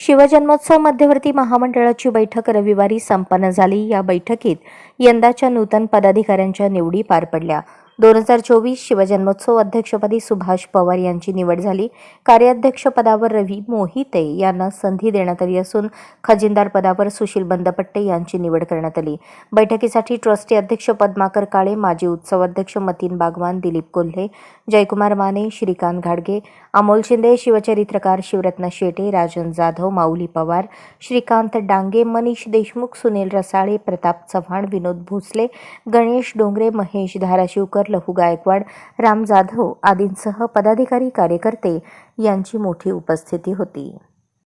शिवजन्मोत्सव मध्यवर्ती महामंडळाची बैठक रविवारी संपन्न झाली. या बैठकीत यंदाच्या नूतन पदाधिकाऱ्यांच्या निवडी पार पडल्या. दोन हजार चोवीस शिवजन्मोत्सव अध्यक्षपदी सुभाष पवार यांची निवड झाली. कार्याध्यक्षपदावर रवी मोहिते यांना संधी देण्यात आली असून खजिनदार पदावर सुशील बंदपट्टे यांची निवड करण्यात आली. बैठकीसाठी ट्रस्टी अध्यक्ष पद्माकर काळे माजी उत्सव अध्यक्ष मतीन बागवान दिलीप कोल्हे जयकुमार माने श्रीकांत घाडगे अमोल शिंदे शिवचरित्रकार शिवरत्न शेटे राजन जाधव माऊली पवार श्रीकांत डांगे मनीष देशमुख सुनील रसाळे प्रताप चव्हाण विनोद भोसले गणेश डोंगरे महेश धाराशिवकर लहू गायकवाड राम जाधव आदींसह पदाधिकारी कार्यकर्ते यांची मोठी उपस्थिती होती.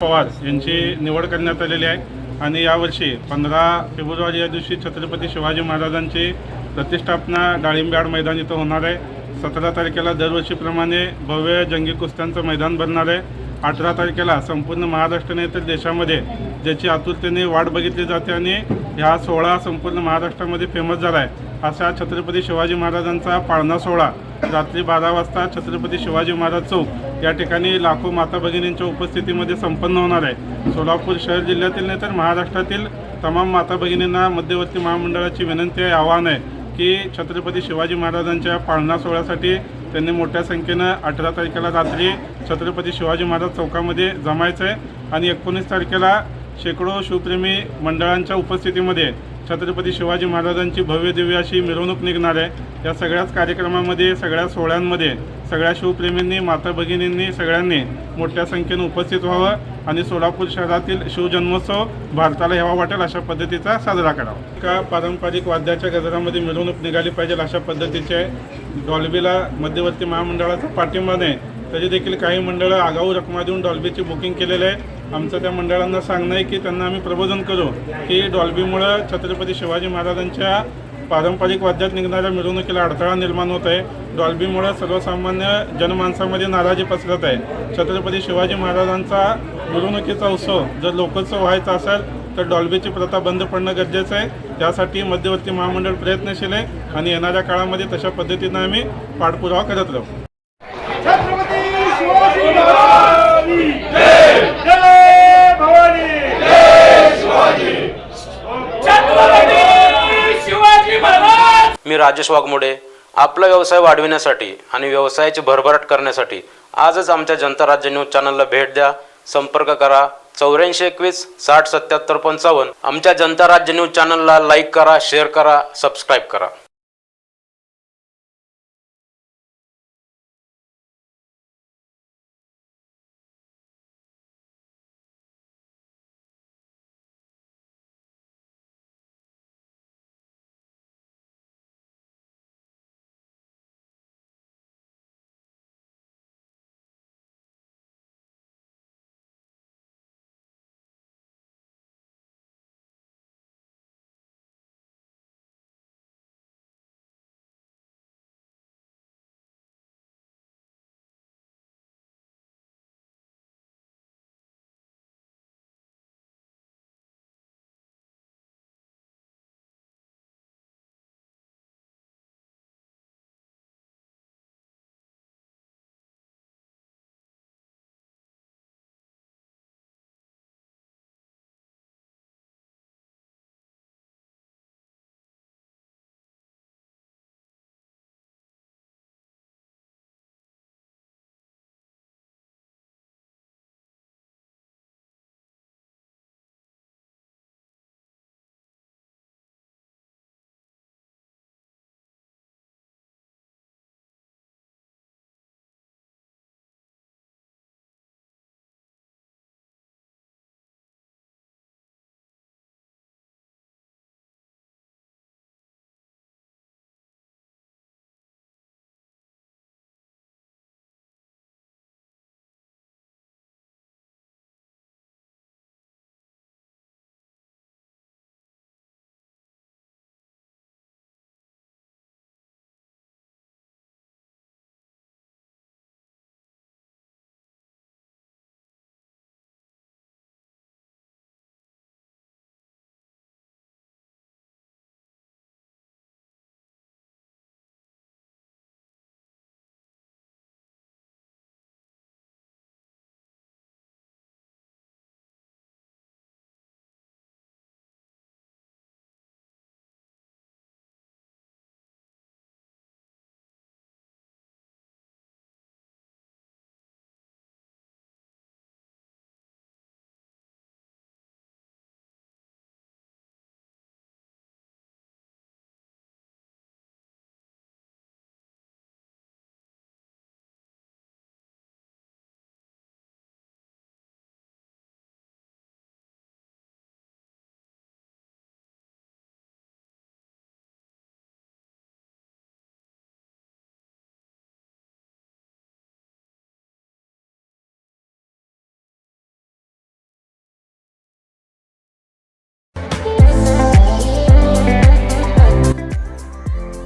पवार यांची निवड करण्यात आलेली आहे आणि यावर्षी पंधरा फेब्रुवारी या दिवशी छत्रपती शिवाजी महाराजांची प्रतिष्ठापना डाळिंब्याड मैदान इथं होणार आहे. सतरा तारखेला दरवर्षीप्रमाणे भव्य जंगी कुस्त्यांचं मैदान भरणार आहे. अठरा तारखेला संपूर्ण महाराष्ट्र तर देशामध्ये ज्याची आतुरतेने वाट बघितली जाते आणि ह्या सोहळा संपूर्ण महाराष्ट्रामध्ये फेमस झाला आहे. असा छत्रपती शिवाजी महाराजांचा पाळणा सोहळा. रात्री बारा वाजता छत्रपती शिवाजी महाराज चौक. या ठिकाणी लाखो माता भगिनींच्या उपस्थितीमध्ये संपन्न होणार आहे. सोलापूर शहर जिल्ह्यातील नाही तर महाराष्ट्रातील तमाम माता भगिनींना मध्यवर्ती महामंडळाची विनंती आहे आव्हान आहे की छत्रपती शिवाजी महाराजांच्या पाळणा सोहळ्यासाठी त्यांनी मोठ्या संख्येनं अठरा तारखेला रात्री छत्रपती शिवाजी महाराज चौकामध्ये जमायचं आहे आणि एकोणीस तारखेला शेकडो शिवप्रेमी मंडळांच्या उपस्थितीमध्ये छत्रपती शिवाजी महाराजांची भव्य दिव्य अशी मिरवणूक निघणार आहे. या सगळ्याच कार्यक्रमामध्ये सगळ्या सोहळ्यांमध्ये सगळ्या शिवप्रेमींनी माता भगिनींनी सगळ्यांनी मोठ्या संख्येनं उपस्थित व्हावं आणि सोलापूर शहरातील शिवजन्मोत्सव भारताला हेवा वाटेल अशा पद्धतीचा साजरा करावा. एका पारंपरिक वाद्याच्या गजरामध्ये मिरवणूक निघाली पाहिजे अशा पद्धतीचे डॉल्बीला मध्यवर्ती महामंडळाचा पाठिंबा नाही. तरी देखील काही मंडळं आगाऊ रकमा देऊन डॉल्बीची बुकिंग केलेलं आहे. आमचं त्या मंडळांना सांगणं आहे की त्यांना आम्ही प्रबोधन करू की डॉल्बीमुळं छत्रपती शिवाजी महाराजांच्या पारंपरिक वाद्यात निघणाऱ्या मिरवणुकीला अडथळा निर्माण होत आहे. डॉल्बीमुळं सर्वसामान्य जनमानसामध्ये नाराजी पसरत आहे. छत्रपती शिवाजी महाराजांचा मिरवणुकीचा उत्सव जर लोकोत्सव व्हायचा असेल तर डॉल्बीची प्रथा बंद पडणं गरजेचं आहे. त्यासाठी मध्यवर्ती महामंडळ प्रयत्नशील आहे आणि येणाऱ्या काळामध्ये तशा पद्धतीनं आम्ही पाठपुरावा करत राहू छत्रपती शिवाजी महाराज जय भवानी छत्रपती शिवाजी महाराज मी राजेश वाघमोडे आपला व्यवसाय वाढविण्यासाठी आणि व्यवसायाची भरभराट करण्यासाठी आजच आमच्या जनता राज्य न्यूज चॅनलला भेट द्या. संपर्क करा. चौऱ्याऐंशी एकवीस साठ सत्याहत्तर पंचावन्न. आमच्या जनता राज्य न्यूज चॅनलला लाईक करा शेअर करा सबस्क्राईब करा.